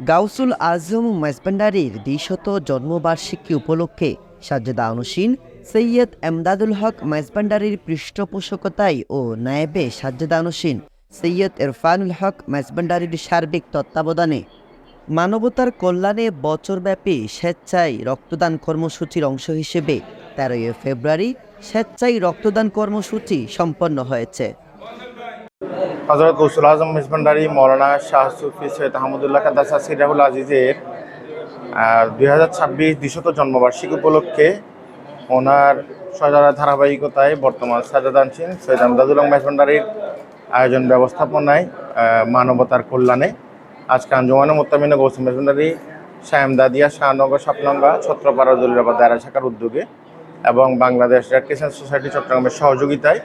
গাউসুল আজম মেজবান্ডারির দ্বিশত জন্মবার্ষিকী উপলক্ষে সাজেদা অনুসীন সৈয়দ এমদাদুল হক মেজবান্ডারির পৃষ্ঠপোষকতায় ও নায়েবে সাজেদা আনুসিন সৈয়দ ইরফানুল হক মেজবান্ডারির সার্বিক তত্ত্বাবধানে। মানবতার কল্যাণে বছরব্যাপী স্বেচ্ছায় রক্তদান কর্মসূচির অংশ হিসেবে তেরোই ফেব্রুয়ারি স্বেচ্ছায় রক্তদান কর্মসূচি সম্পন্ন হয়েছে। হজরত গৌসুল আজম মিসবান্ডারি, মৌলানা শাহ সুফি সৈয়দ আহমদুল্লাহ কাদাসা সিরাহুল আজিজের দুই হাজার ছাব্বিশ দ্বিশত জন্মবার্ষিকী উপলক্ষে ওনার সজারা ধারাবাহিকতায় বর্তমান সাজাদানসিন সৈয়দ আমদাদুল মেসবান্ডারির আয়োজন ব্যবস্থাপনায় মানবতার কল্যাণে। আজকে আঞ্জুমানে মোত্তামিনে গৌসুল মেসবান্ডারি, শায়ামদাদিয়া, শাহনগর সাপলঙ্গা ছত্রপাড়া জলিরাবাদ দায়রা শাখার উদ্যোগে এবং বাংলাদেশ রেড সোসাইটি চট্টগ্রামের সহযোগিতায়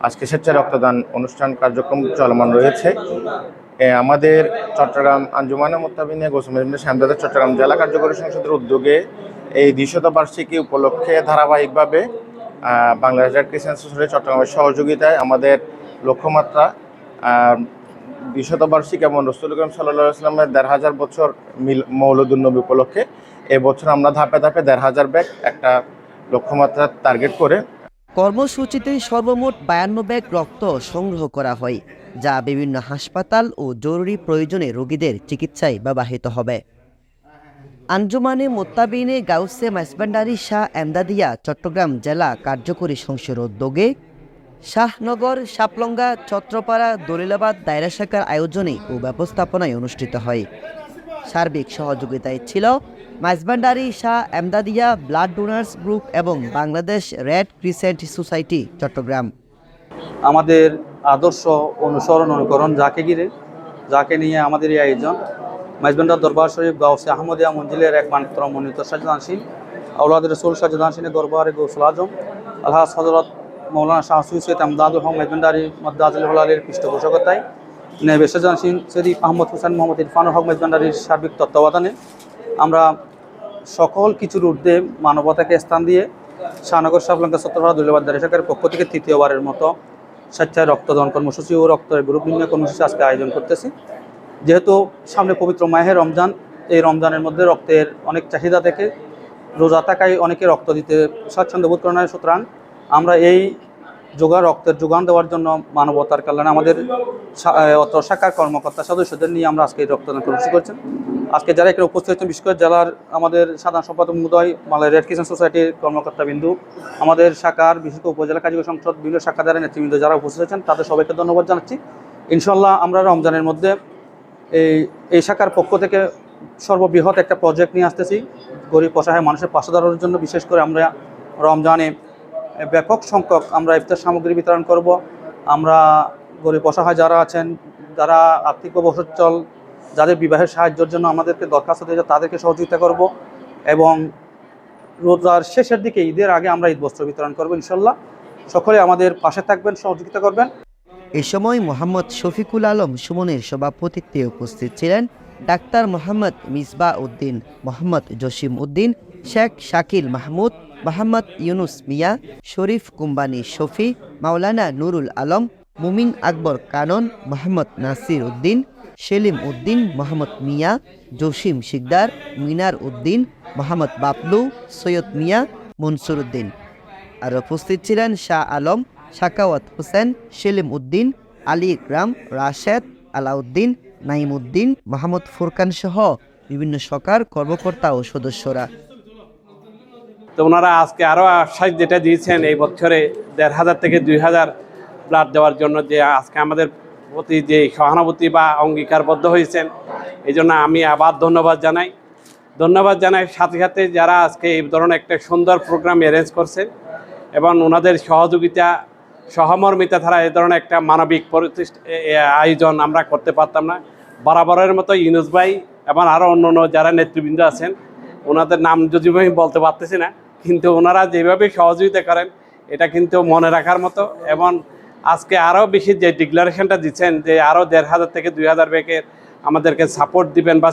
আজকে স্বেচ্ছায় রক্তদান অনুষ্ঠান কার্যক্রম চলমান রয়েছে। আমাদের চট্টগ্রাম আঞ্জুমানে মোত্তাবিনে গোসমেজমিন শ্যামদাদের চট্টগ্রাম জেলা কার্যকরী সংসদের উদ্যোগে এই বার্ষিকী উপলক্ষে ধারাবাহিকভাবে বাংলাদেশ ক্রিসেন্ট সোসাইটি চট্টগ্রামের সহযোগিতায় আমাদের লক্ষ্যমাত্রা দ্বিশত বার্ষিকী এবং রসুল করিম সাল্লাহ আসলামের দেড় হাজার বছর মিল মৌলদুন্নবী উপলক্ষে এবছর আমরা ধাপে ধাপে দেড় হাজার ব্যাগ একটা লক্ষ্যমাত্রা টার্গেট করে কর্মসূচিতে সর্বমোট বায়ান্ন ব্যাগ রক্ত সংগ্রহ করা হয়, যা বিভিন্ন হাসপাতাল ও জরুরি প্রয়োজনে রোগীদের চিকিৎসায় ব্যবহৃত হবে। আঞ্জুমানে মোত্তাবিনে গাউসে মাসবান্ডারি শাহ এমদাদিয়া, চট্টগ্রাম জেলা কার্যকরী সংসদের উদ্যোগে শাহনগর, সাপলঙ্গা ছত্রপাড়া দলিলাবাদ, দায়রা শাখার আয়োজনে ও ব্যবস্থাপনায় অনুষ্ঠিত হয়। সার্বিক সহযোগিতায় ছিল। Maizbhandari Shah Emdadia blood donors group এবং Bangladesh red crescent society, Chittagong. আমাদের আদর্শ অনুসরণ অনুকরণ যাকে ঘিরে, যাকে নিয়ে আমাদের এই আয়োজন মাইজবান্ডার দরবার শরীফ গাউসে আহমদিয়া মঞ্জিলের একমাত্র মনোনীত সাজদানশীল আউলাদ রসুল সাজদানশীলের দরবারে গৌসুল আজম, আলহাজ হজরত মৌলানা শাহ সৈয়দ আমদাদুল হক মেজবান্ডারি মদ্দাজুল হলালের পৃষ্ঠপোষকতায় নেবে সাজদানশীল শরীফ আহমদ হুসেন মোহাম্মদ ইরফানুল হক মেজবান্ডারির সার্বিক তত্ত্বাবধানে আমরা সকল কিছুর ঊর্ধ্বে মানবতাকে স্থান দিয়ে শাহনগর সাবলঙ্কা সত্তরহারা দুর্লবাদ দারিশাকের পক্ষ থেকে তৃতীয়বারের মতো স্বেচ্ছায় রক্তদান কর্মসূচি ও রক্তের গ্রুপ নির্ণয় কর্মসূচি আজকে আয়োজন করতেছি। যেহেতু সামনে পবিত্র মাহে রমজান, এই রমজানের মধ্যে রক্তের অনেক চাহিদা থেকে রোজা থাকায় অনেকে রক্ত দিতে স্বাচ্ছন্দ্য বোধ করে না। সুতরাং আমরা এই যোগা রক্তের যোগান দেওয়ার জন্য মানবতার কল্যাণে আমাদের অত্র শাখার কর্মকর্তা সদস্যদের নিয়ে আমরা আজকে এই রক্তদান কর্মসূচি করছেন। আজকে যারা এখানে উপস্থিত হচ্ছেন বিশেষ করে জেলার আমাদের সাধারণ সম্পাদক মহোদয়, মালয় রেড কিষান সোসাইটির কর্মকর্তা বিন্দু, আমাদের শাখার বিশেষ করে উপজেলা কার্যকরী সংসদ, বিভিন্ন শাখা দ্বারা নেতৃবৃন্দ যারা উপস্থিত হয়েছেন, তাদের সবাইকে ধন্যবাদ জানাচ্ছি। ইনশাল্লাহ আমরা রমজানের মধ্যে এই এই শাখার পক্ষ থেকে সর্ববৃহৎ একটা প্রজেক্ট নিয়ে আসতেছি। গরিব, অসহায় মানুষের পাশে দাঁড়ানোর জন্য বিশেষ করে আমরা রমজানে ব্যাপক সংখ্যক আমরা ইফতার সামগ্রী বিতরণ করব। আমরা গরিব অসহায় যারা আছেন, যারা আর্থিক অবসচ্ছল যাদের বিবাহের সাহায্যের জন্য আমাদেরকে দরখাস্ত দিয়েছে, তাদেরকে সহযোগিতা করব এবং রোজার শেষের দিকে ঈদের আগে আমরা ঈদ বস্ত্র বিতরণ করব ইনশাল্লাহ সকলে আমাদের পাশে থাকবেন, সহযোগিতা করবেন। এ সময় মোহাম্মদ শফিকুল আলম সুমনের সভাপতিত্বে উপস্থিত ছিলেন ডাক্তার মোহাম্মদ মিসবা উদ্দিন, মোহাম্মদ জসিম উদ্দিন, শেখ শাকিল মাহমুদ মোহাম্মদ ইউনুস মিয়া, শরীফ কুম্বানি শফি, মাওলানা নুরুল আলম, মুমিন আকবর কানন, মোহাম্মদ নাসির উদ্দিন, সেলিম উদ্দিন, মোহাম্মদ মিয়া, জসিম শিকদার, মিনার উদ্দিন, মোহাম্মদ বাবলু, সৈয়দ মিয়া, মনসুর উদ্দিন। আর উপস্থিত ছিলেন শাহ আলম, শাকাওয়াত হোসেন, সেলিম উদ্দিন, আলী ইকরাম, রাশেদ আলাউদ্দিন নাইম উদ্দিন মাহমুদ ফুরকান সহ বিভিন্ন সরকার কর্মকর্তা ও সদস্যরা। তো ওনারা আজকে আরও আশ্বাস যেটা দিয়েছেন, এই বছরে দেড় হাজার থেকে দুই হাজার ব্লাড দেওয়ার জন্য যে আজকে আমাদের প্রতি যে সহানুভূতি বা অঙ্গীকারবদ্ধ হয়েছেন, এই জন্য আমি আবার ধন্যবাদ জানাই। ধন্যবাদ জানাই সাথে সাথে যারা আজকে এই ধরনের একটা সুন্দর প্রোগ্রাম অ্যারেঞ্জ করছেন এবং ওনাদের সহযোগিতা, সহমর্মিতা ধারা এই ধরনের একটা মানবিক প্রতিষ্ঠা এ- এ, আয়োজন আমরা করতে পারতাম না। বরাবরের মতো ইউনুস ভাই এবং আরও অন্য অন্য যারা নেতৃবৃন্দ আছেন, ওনাদের নাম যদি আমি বলতে পারতেছি না কিন্তু ওনারা যেভাবে সহযোগিতা করেন, এটা কিন্তু মনে রাখার মতো। এবং আজকে আরও বেশি যে ডিক্লারেশনটা দিচ্ছেন, যে আরও দেড় হাজার থেকে দুই হাজার ব্যাগের আমাদেরকে সাপোর্ট দিবেন বা